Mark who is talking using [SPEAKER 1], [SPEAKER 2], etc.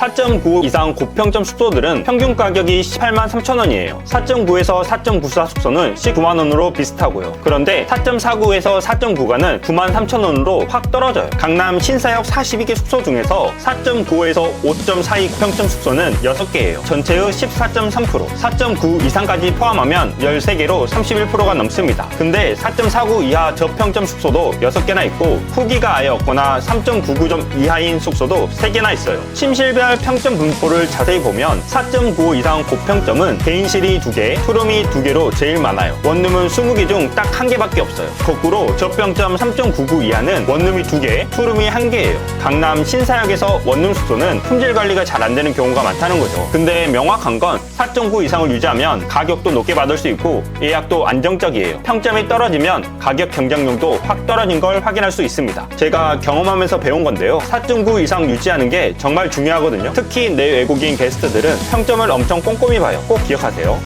[SPEAKER 1] 4.9 이상 고평점 숙소들은 평균 가격이 18만 3천 원이에요. 4.9에서 4.94 숙소는 19만 원으로 비슷하고요. 그런데 4.49에서 4.9가는 9만 3천 원으로 확 떨어져요. 강남 신사역 42개 숙소 중에서 4.9에서 5.42 고평점 숙소는 6개예요. 전체의 14.3%, 4.9 이상까지 포함하면 13개로 31%가 넘습니다. 근데 4.49 이하 저평점 숙소도 6개나 있고 후기가 아예 없거나 3.99점 이하인 숙소도 3개나 있어요. 침실별 평점 분포를 자세히 보면 4.95 이상 고평점은 개인실이 2개, 투룸이 2개로 제일 많아요. 원룸은 20개 중 딱 한 개밖에 없어요. 거꾸로 저평점 3.99 이하는 원룸이 2개, 투룸이 1개예요. 강남 신사역에서 원룸 숙소는 품질 관리가 잘 안 되는 경우가 많다는 거죠. 근데 명확한 건 4.9 이상을 유지하면 가격도 높게 받을 수 있고 예약도 안정적이에요. 평점이 떨어지면 가격 경쟁력도 확 떨어진 걸 확인할 수 있습니다. 제가 경험하면서 배운 건데요. 4.9 이상 유지하는 게 정말 중요하거든요. 특히 내 외국인 게스트들은 평점을 엄청 꼼꼼히 봐요. 꼭 기억하세요.